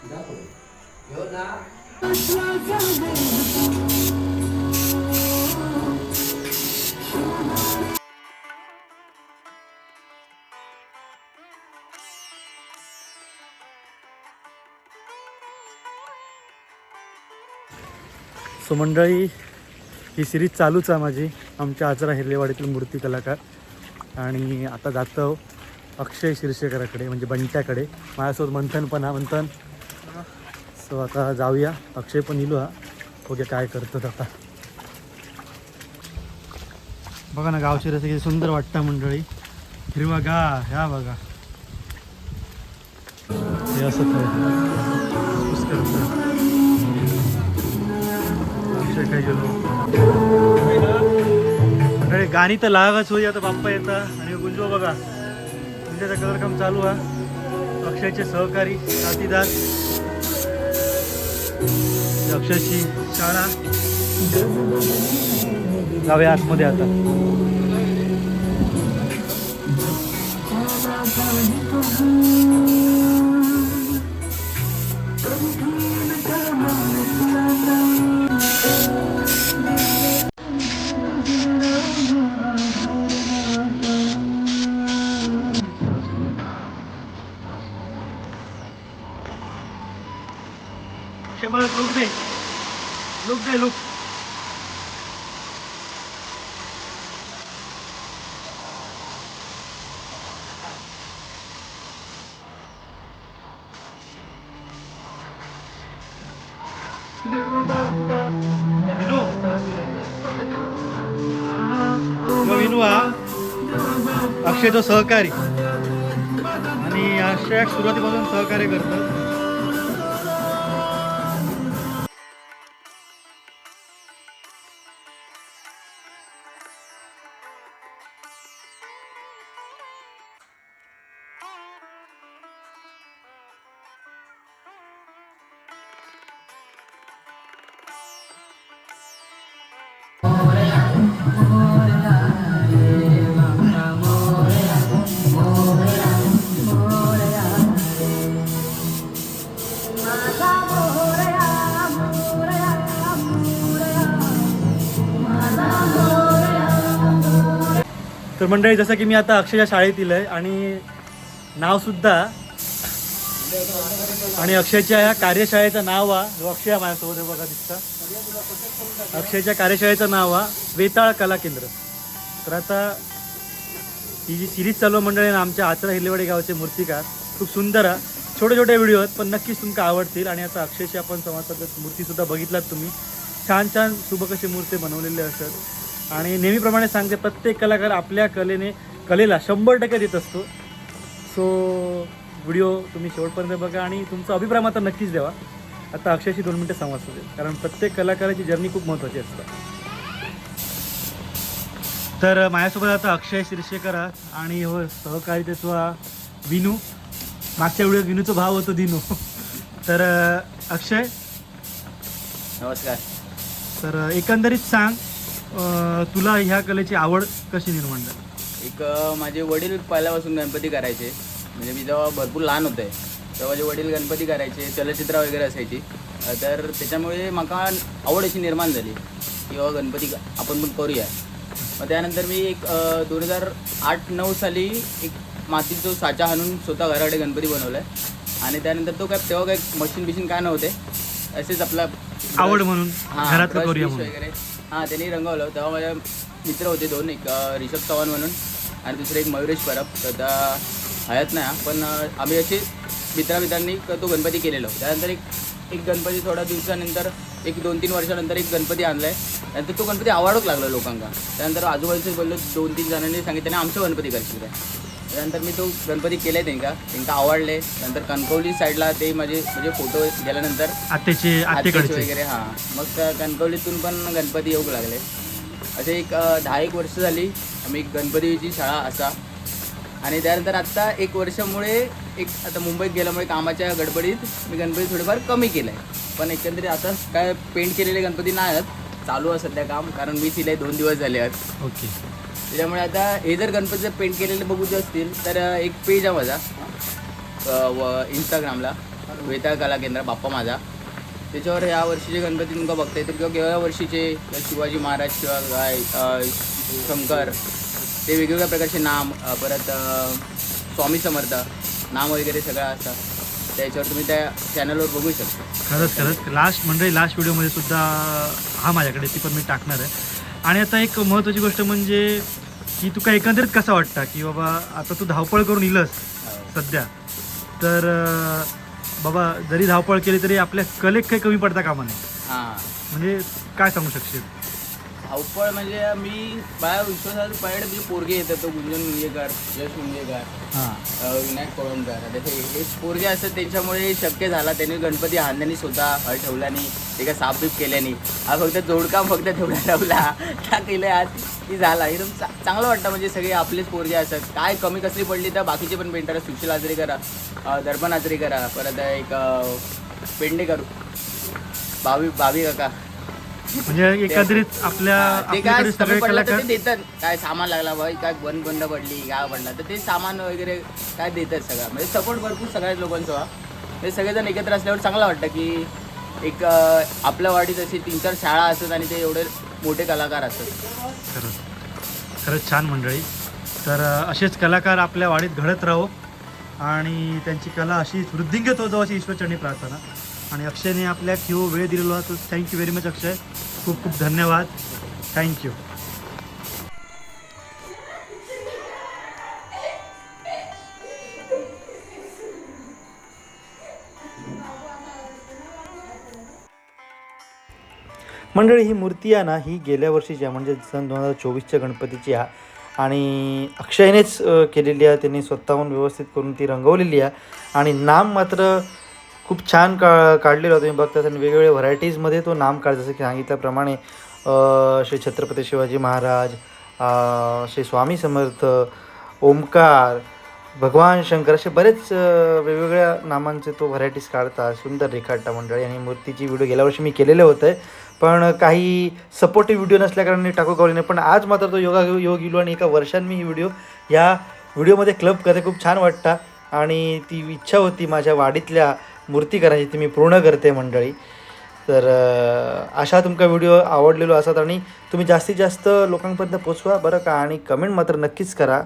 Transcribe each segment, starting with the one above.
So मंडळी ही series चालूच आहे माझी. आमच्या आचरा हिरलेवाडीतील मूर्ती कलाकार. आणि आता जातो अक्षय शिरशेकराकडे म्हणजे बंट्याकडे. माझ्यासोबत मंथन पण हा मंथन. सो आता जाऊया. अक्षय पण इलो हा. बघूया काय करतो आता. बघा ना गावची रस्ते किती सुंदर वाटतं मंडळी. हिरवा गा ह्या बघा. हे असं अक्षय काय गेलो? अरे गाणी तर लागच होई. आता बाप्पा येतात आणि गुंजो बघा. गुंजाचा कलर काम चालू हा. अक्षयचे सहकारी साथीदार. ही अक्षयची शाळा जाऊया आतमध्ये आता विनू विनू हा. सहकारी. आणि अक्षय सुरुवातीपासून सहकार्य करतो. मंडळी जसं की मी आता अक्षयच्या शाळेतील आहे आणि नावसुद्धा आणि अक्षयच्या ह्या कार्यशाळेचं नाव हा जो अक्षय माझ्यासोबत आहे बघा दिसता अक्षयच्या कार्यशाळेचं नाव हा वेताळ कला केंद्र. तर आता ही जी सिरीज चालू आहे मंडळी ना आमच्या आचरा हिल्लेवाडी गावचे मूर्तिकार खूप सुंदर आहे छोटे छोटे व्हिडिओ आहेत पण नक्कीच तुमका आवडतील आणि आता अक्षयशी आपण संवाद साधत मूर्तीसुद्धा बघितलात तुम्ही. छान छान सुबक अशी मूर्ती बनवलेले असतात आणि नेहमीप्रमाणे सांगते प्रत्येक कलाकार आपल्या कलेने कलेला शंभर टक्के देत असतो. सो व्हिडिओ तुम्ही शेवटपर्यंत बघा आणि तुमचा अभिप्राय मात्र नक्कीच द्यावा. आता अक्षयशी दोन मिनटं संवाद साधेल कारण प्रत्येक कलाकाराची जर्नी खूप महत्त्वाची असते. तर माझ्यासोबत आता अक्षय शिरशेकर हा आणि हो सहकारी त्याचा हा विनू. मागच्या व्हिडिओत विनूचा भाव होतो दिनू. तर अक्षय. नमस्कार. तर एकंदरीत सांग तुला ह्या कलेची आवड कशी निर्माण झाली? एक माझे वडील पहिल्यापासून गणपती करायचे. म्हणजे मी जेव्हा भरपूर लहान होते तेव्हा माझे वडील गणपती करायचे चलचित्र वगैरे असायची. तर त्याच्यामुळे मला आवड अशी निर्माण झाली की बाबा गणपती आपण पण करूया. मग त्यानंतर मी एक दोन हजार आठ नऊ साली एक मातीचा साचा हाणून स्वतः घराकडे गणपती बनवला आहे आणि त्यानंतर तो काय तेव्हा काय मशीन बिशीन काय नव्हते असेच आपला आवड म्हणून हा, घरातलं brush करूया म्हणून. वगैरे. हा त्यांनी रंगवलं तेव्हा माझे मित्र होते दोन एक अं, रिषभ चव्हाण म्हणून आणि दुसरे एक मयुरेश परब. तर आता हयात नाही हा, पण अं, आम्ही असे मित्रामित्रांनी क- तो गणपती केलेलो त्यानंतर एक एक गणपती थोड्या दिवसानंतर एक दोन तीन वर्षानंतर एक गणपती आणलाय. त्यानंतर तो गणपती आवडूच लागला लोकांना. त्यानंतर आजूबाजूचे बोललो दोन तीन जणांनी सांगितलं "नाही, आमचं गणपती करशील काय? त्यानंतर मी तो गणपती केलाय त्यांना त्यांना आवडले. नंतर कणकवली साईडला ते माझे म्हणजे फोटो गेल्यानंतर आत्याचे वगैरे हां. मग कणकवलीतून पण गणपती येऊ लागले. असे एक दहा एक वर्ष झाली आम्ही एक गणपतीची शाळा असा. आणि त्यानंतर आत्ता एक वर्षामुळे एक आता मुंबईत गेल्यामुळे कामाच्या गडबडीत मी गणपती थोडेफार कमी केलं आहे पण एकंदरीत आता काय पेंट केलेले गणपती नाही आहेत चालू आहे सध्या काम कारण मी तिला दोन दिवस झाले आहेत. ओके. त्याच्यामुळे आता हे जर गणपतीचं पेंट केलेले बघूचे असतील तर एक पेज आहे माझा. व इंस्टाग्रामला वेताळ कला केंद्र बाप्पा माझा. त्याच्यावर या वर्षीचे गणपती तुमका बघता येतील किंवा गेल्या वर्षीचे शिवाजी महाराज किंवा काय शंकर ते वेगवेगळ्या प्रकारचे नाम परत स्वामी समर्थ नाम वगैरे सगळं असतात. त्याच्यावर तुम्ही त्या चॅनलवर बघू शकता. खरंच खरंच. लास्ट म्हणजे लास्ट व्हिडिओमध्ये सुद्धा हा माझ्याकडे ती पण मी टाकणार आहे. आणि आता एक महत्त्वाची गोष्ट म्हणजे की तुका एकंदरीत कसा वाटता की बाबा आता तू धावपळ करून इलस सध्या? तर बाबा जरी धावपळ केली तरी आपल्या कलेत काही कमी पडता कामा नाही हां. म्हणजे काय सांगू शकशील? धावपळ म्हणजे मी बाया विश्वासात पहिलं म्हणजे पोरगे येतात तो गुंजन मुंगेकर यश मुंगेकर हां. अ, विनायक कोळंबकर. आता हे हे पोरगे असतात त्यांच्यामुळे शक्य झाला. त्यांनी गणपती हाणल्यानी स्वतः हळ ठेवल्यानी ते काय साफबीप केल्यानी. हा फक्त जोडकाम फक्त तेवढा ठेवला. त्या केलं आज की झाला. एकदम चा- चांगलं वाटतं म्हणजे सगळे आपलेच पोरगे असतात. काय कमी कसली पडली तर बाकीचे पण पेंटर सुशील आजरी करा अ, दर्पण आजरी करा. परत एक अ, पेंडेकर बावी बावी काका. म्हणजे एकंदरीत आपल्या ते काय आपल्याकडे कमी सगळे पडलं तर कलाकार ते देतात. काय सामान लागला बाई काय बंद बंद पडली काय पडला. तर ते सामान वगैरे काय देतात सगळं. म्हणजे सपोर्ट भरपूर सगळ्याच लोकांचा हा. सगळेजण एकत्र असल्यावर चांगलं वाटतं की एक अं, आपल्या वाडीत अशी तीन चार शाळा असतात आणि ते एवढे मोठे कलाकार असतात. खरंच. खरंच छान मंडळी. तर अ, असेच कलाकार आपल्या वाडीत घडत राहो आणि त्यांची कला अशी वृद्धिंगत होतो अशी ईश्वरचरणी प्रार्थना. आणि अक्षयने आपल्या क्यू वेळ दिलेला तर थँक्यू व्हेरी मच अक्षय. खूप खूप धन्यवाद. थँक्यू मंडळी ही मूर्ती आहे ना ही गेल्या वर्षीची आहे म्हणजे सन दोन हजार चोवीसच्या गणपतीची आहे. आणि अक्षयनेच केलेली आहे. त्यांनी स्वतःहून व्यवस्थित करून ती रंगवलेली आहे. आणि नाम मात्र खूप छान का काढलेलं होतं. तुम्ही बघता आणि वेगवेगळ्या व्हरायटीजमध्ये तो नाम काढ जसं की सांगितल्याप्रमाणे श्री छत्रपती शिवाजी महाराज श्री स्वामी समर्थ ओमकार भगवान शंकर असे बरेच वेगवेगळ्या नामांचे तो व्हरायटीज काढतात. सुंदर रेखाटता मंडळी आणि मूर्तीची व्हिडिओ गेल्या वर्षी मी केलेले होते. पण काही सपोर्टिव्ह व्हिडिओ नसल्याकारणाने टाकू गावले नाही पण आज मात्र तो योगा योग इलो आणि एका वर्षात मी ही व्हिडिओ या व्हिडिओमध्ये क्लब करते. खूप छान वाटतं. आणि ती इच्छा होती माझ्या वाडीतल्या मूर्ती करायची ती मी पूर्ण करते मंडळी. तर अशा तुमका व्हिडिओ आवडलेलो असतात आणि तुम्ही जास्तीत जास्त लोकांपर्यंत पोचवा बरं का आणि कमेंट मात्र नक्कीच करा.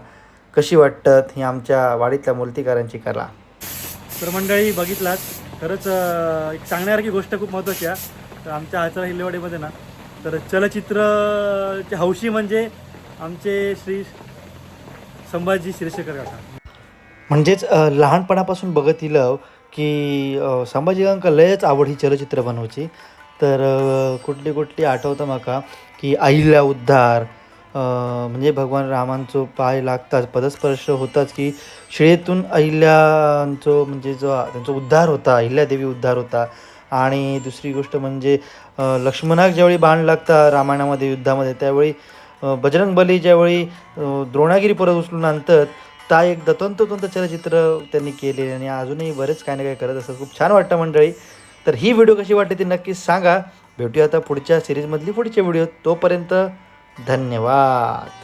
कशी वाटतात ही आमच्या वाडीतल्या मूर्तिकारांची कला? तर मंडळी बघितलात. खरंच एक सांगण्यासारखी गोष्ट खूप महत्त्वाची आहे. तर आमच्या आचरा हिल्लेवाडीमध्ये ना तर चलचित्रचे हौशी म्हणजे आमचे श्री संभाजी शिरशेकर काका. म्हणजेच लहानपणापासून बघत येलं की अ, संभाजी लयच आवड ही चलचित्र बनवची. तर कुठली कुठली आठवतं म्हाका की अहिल्या उद्धार म्हणजे भगवान रामांचो पाय लागताच पदस्पर्श होताच की शिळेतून अहिल्यांचो म्हणजे जो त्यांचा उद्धार होता अहिल्यादेवी उद्धार होता. आणि दुसरी गोष्ट म्हणजे लक्ष्मणाक ज्यावेळी बाण लागता रामायणामध्ये युद्धामध्ये त्यावेळी बजरंग बली ज्यावेळी द्रोणागिरी परत उचलून आणतात ता एक तंतोतंत चलचित्र त्यांनी केले आणि अजूनही बरेच काही ना काही करत असतात. खूप छान वाटतं मंडळी. तर ही व्हिडिओ कशी वाटते ती नक्कीच सांगा. भेटूया आता पुढच्या सिरीजमधली पुढच्या व्हिडिओ. तोपर्यंत धन्यवाद.